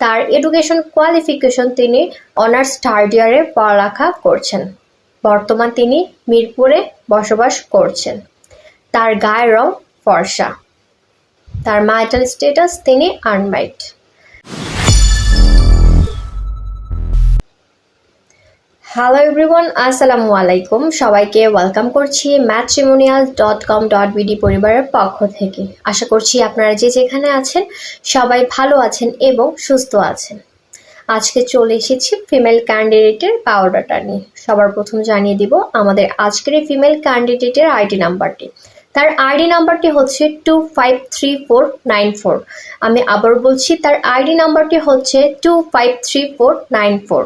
তার education qualification তিনি honours third ইয়ারে পড়ালেখা করছেন। বর্তমান তিনি মিরপুরে বসবাস করছেন। তার গায়ের রং ফর্সা। তার মাইটাল স্টেটাস তিনি আনমাইট হ্যালো এভরিওয়ান আসসালামু আলাইকুম সবাইকে ওয়েলকাম করছি matrimonial dot com dot BD পরিবারের পক্ষ থেকে। আশা করছি আপনারা যে যেখানে আছেন, সবাই ভালো আছেন এবং সুস্থ আছেন। আজকে চলে এসেছি ফিমেল ক্যান্ডিডেটের পাওয়ারটা নিয়ে। সবার প্রথম জানিয়ে দিব আমাদের আজকের এই ফিমেল ক্যান্ডিডেটের আইডি নাম্বারটি তার আইডি নাম্বারটি হচ্ছে two five three four nine four আমি আবার বলছি, তার আইডি নাম্বারটি হচ্ছে two five three four nine four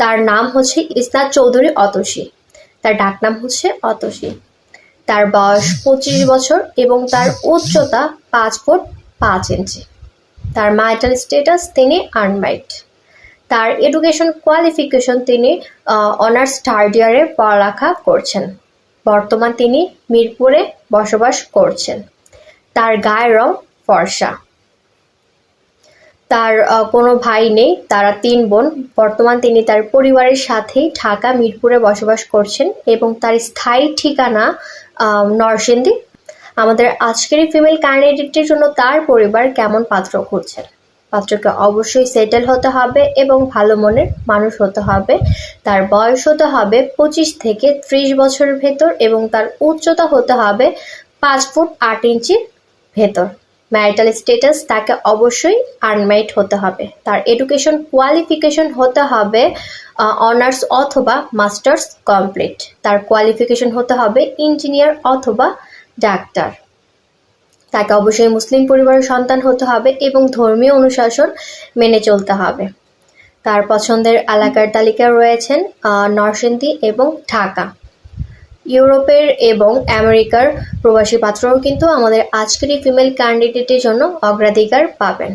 তার নাম হচ্ছে ইসনাত চৌধুরী অতসী। তার ডাকনাম হচ্ছে অতসী। তার বয়স পঁচিশ বছর এবং তার উচ্চতা পাঁচ ফুট পাঁচ ইঞ্চি। তার মাইটাল স্ট্যাটাস তিনি আনমাইট তার এডুকেশন কোয়ালিফিকেশন তিনি অনার্স থার্ড ইয়ারে পড়ালেখা করছেন। বর্তমান তিনি মিরপুরে বসবাস করছেন। তার গায়ের রং ফর্সা। তার কোনো ভাই নেই, তারা তিন বোন। বর্তমান তিনি তার পরিবারের সাথেই ঢাকা, মিরপুরে বসবাস করছেন এবং তার স্থায়ী ঠিকানা নরসিংদী। আমাদের আজকের ফিমেল ক্যান্ডিডেটের জন্য তার পরিবার কেমন পাত্র খুঁজছেন? পাত্রকে অবশ্যই সেটেল হতে হবে এবং ভালো মনের মানুষ হতে হবে। তার বয়স হতে হবে পঁচিশ থেকে ত্রিশ বছরের ভেতর এবং তার উচ্চতা হতে হবে পাঁচ ফুট আট ইঞ্চির ভেতর। ম্যারিটাল স্ট্যাটাস তাকে অবশ্যই আনম্যারিড হতে হবে। তার এডুকেশন কোয়ালিফিকেশন হতে হবে অনার্স অথবা মাস্টার্স কমপ্লিট তার কোয়ালিফিকেশন হতে হবে ইঞ্জিনিয়ার অথবা ডাক্তার তাকে অবশ্যই মুসলিম পরিবারের সন্তান হতে হবে এবং ধর্মীয় অনুশাসন মেনে চলতে হবে। তার পছন্দের এলাকার তালিকায় রয়েছেন নরসিংদী এবং ঢাকা। ইউরোপের এবং আমেরিকার প্রবাসী পাত্রও কিন্তু আমাদের আজকের এই ফিমেল ক্যান্ডিডেটের জন্য অগ্রাধিকার পাবেন।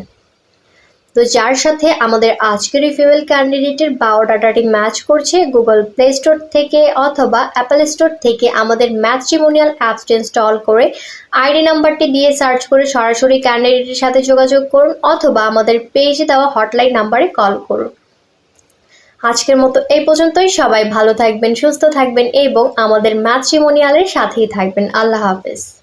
তো যার সাথে আমাদের আজকের এই ফিমেল ক্যান্ডিডেটের বায়োডাটাটি ম্যাচ করছে গুগল প্লে স্টোর থেকে অথবা অ্যাপেল স্টোর থেকে আমাদের ম্যাট্রিমোনিয়াল অ্যাপসটি ইনস্টল করে আইডি নাম্বারটি দিয়ে সার্চ করে সরাসরি ক্যান্ডিডেটের সাথে যোগাযোগ করুন অথবা আমাদের পেজে দেওয়া হটলাইন নাম্বারে কল করুন। আজকের মতো এই পর্যন্তই। সবাই ভালো থাকবেন, সুস্থ থাকবেন এবং আমাদের ম্যাট্রিমোনিয়ালের সাথেই থাকবেন। আল্লাহ হাফেজ।